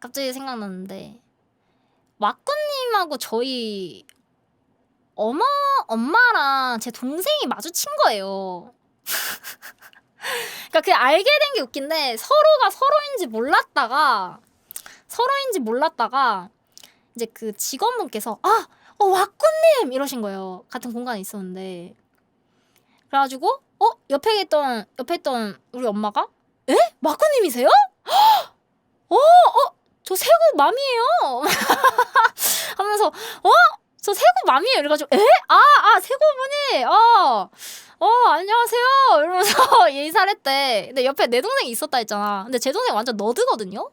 갑자기 생각났는데 와꾸님하고 저희 어머 엄마랑 제 동생이 마주친 거예요. 그러니까 그 알게 된 게 웃긴데 서로가 서로인지 몰랐다가 서로인지 몰랐다가 이제 그 직원분께서 아, 어 와꾸님 이러신 거예요. 같은 공간에 있었는데 그래가지고 어 옆에 있던 옆에 있던 우리 엄마가 에 와꾸님이세요? 맘이에요. 하면서 어? 저 세구 맘이에요. 이래가지고 에? 아, 아 세구분이 어, 어 안녕하세요. 이러면서 인사를 했대. 근데 옆에 내 동생이 있었다 했잖아. 근데 제 동생 완전 너드거든요.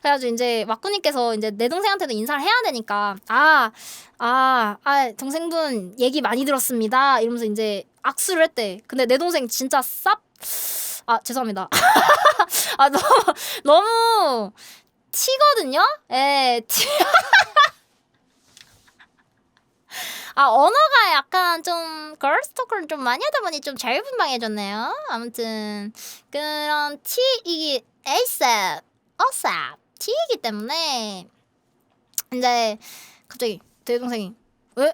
그래가지고 이제 와꾸님께서 이제 내 동생한테도 인사를 해야 되니까 아, 아, 아 동생분 얘기 많이 들었습니다. 이러면서 이제 악수를 했대. 근데 내 동생 진짜 쌉. 아 죄송합니다. 아 너무 너무 티거든요. 예, 티. 아 언어가 약간 좀 걸스토크를 좀 많이 하다 보니 좀 자유분방해졌네요. 아무튼 그런 T이기 ASAP, ASAP T이기 때문에 이제 갑자기 내 동생이 왜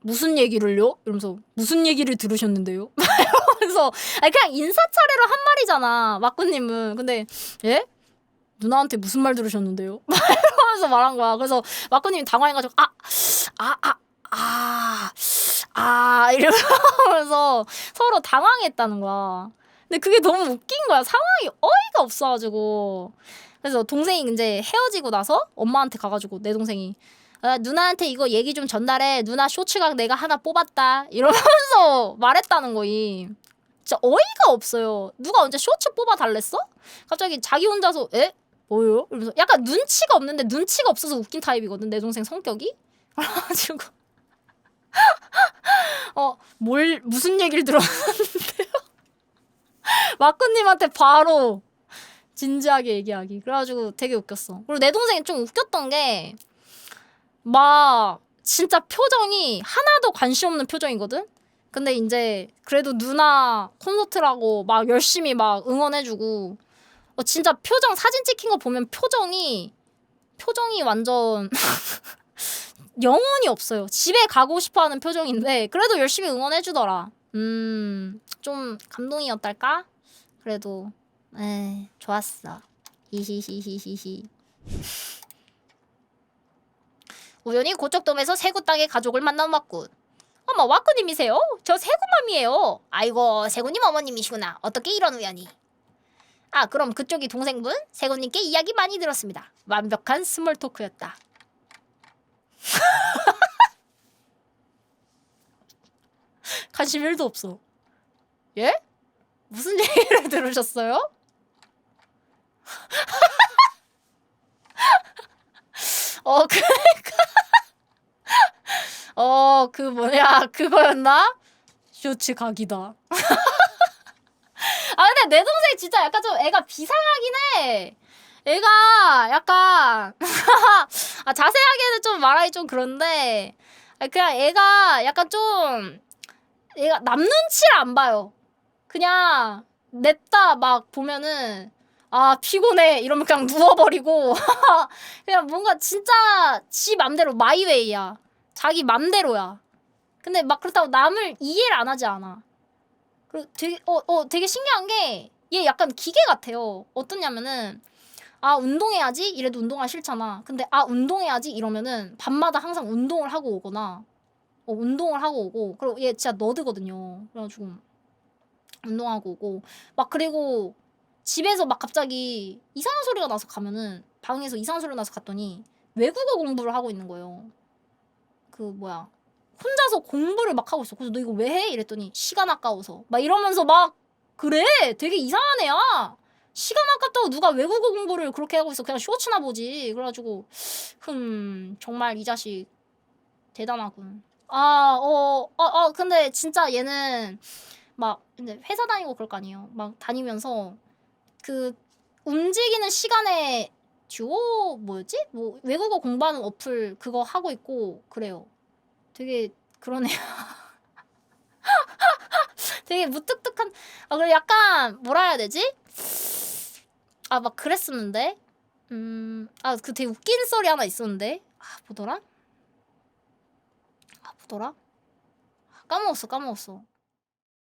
무슨 얘기를요? 이러면서 무슨 얘기를 들으셨는데요? 이러면서 아니 그냥 인사 차례로 한 말이잖아 마꾸님은 근데 예? 누나한테 무슨 말 들으셨는데요? 이러면서 말한 거야. 그래서 마꾸님이 당황해가지고 아, 아, 아, 아, 아 이러면서 서로 당황했다는 거야. 근데 그게 너무 웃긴 거야. 상황이 어이가 없어가지고. 그래서 동생이 이제 헤어지고 나서 엄마한테 가가지고 내 동생이 아, 누나한테 이거 얘기 좀 전달해. 누나 쇼츠각 내가 하나 뽑았다. 이러면서 말했다는 거이. 진짜 어이가 없어요. 누가 언제 쇼츠 뽑아 달랬어? 갑자기 자기 혼자서 에? 뭐요? 이러면서 약간 눈치가 없는데 눈치가 없어서 웃긴 타입이거든. 내 동생 성격이. 그래가지고 어, 뭘 무슨 얘기를 들었는데요? 마꾸님한테 바로 진지하게 얘기하기. 그래가지고 되게 웃겼어. 그리고 내 동생이 좀 웃겼던 게 막 진짜 표정이 하나도 관심 없는 표정이거든. 근데 이제 그래도 누나 콘서트라고 막 열심히 막 응원해주고 어 진짜 표정 사진 찍힌 거 보면 표정이 표정이 완전 영혼이 없어요. 집에 가고 싶어 하는 표정인데 그래도 열심히 응원해 주더라. 음, 좀 감동이었달까? 그래도 에 좋았어. 히히히히히히. 우연히 고척돔에서 세구 땅의 가족을 만나봤군. 어머 와꾸님이세요? 저 세구맘이에요. 아이고 세구님 어머님이시구나. 어떻게 이런 우연이? 아 그럼 그쪽이 동생분 세구님께 이야기 많이 들었습니다. 완벽한 스몰 토크였다. 관심 1도 없어. 예? 무슨 얘기를 들으셨어요? 어, 그러니까. 어, 그 뭐냐, 그거였나? 쇼츠 각이다. 아, 근데 내 동생 진짜 약간 좀 애가 비상하긴 해. 애가 약간, 아, 자세하게는 좀 말하기 좀 그런데, 아, 그냥 애가 약간 좀, 얘가 남 눈치를 안 봐요. 그냥 냅다 막 보면은 아 피곤해 이러면 그냥 누워버리고 그냥 뭔가 진짜 지 맘대로 마이웨이야. 자기 맘대로야. 근데 막 그렇다고 남을 이해를 안 하지 않아. 그리고 되게 어, 어 되게 신기한 게 얘 약간 기계 같아요. 어떠냐면은 아 운동해야지 이래도 운동하기 싫잖아. 근데 아 운동해야지 이러면은 밤마다 항상 운동을 하고 오거나 어, 운동을 하고 오고 그리고 얘 진짜 너드거든요. 그래가지고 운동하고 오고 막 그리고 집에서 막 갑자기 이상한 소리가 나서 가면은 방에서 이상한 소리가 나서 갔더니 외국어 공부를 하고 있는 거예요. 그 뭐야 혼자서 공부를 막 하고 있어. 그래서 너 이거 왜 해? 이랬더니 시간 아까워서 막 이러면서 막 그래 되게 이상한 애야. 시간 아깝다고 누가 외국어 공부를 그렇게 하고 있어. 그냥 쇼츠나 보지. 그래가지고 흠 정말 이 자식 대단하군. 아, 어, 어, 어, 근데 진짜 얘는 막 이제 회사 다니고 그럴 거 아니에요. 막 다니면서 그 움직이는 시간에 듀오 뭐였지? 뭐 외국어 공부하는 어플 그거 하고 있고 그래요. 되게 그러네요. 되게 무뚝뚝한 아 그리고 약간 뭐라 해야 되지? 아 막 그랬었는데 음, 아, 그 되게 웃긴 썰이 하나 있었는데. 아, 뭐더라? 아, 뭐더라? 까먹었어, 까먹었어.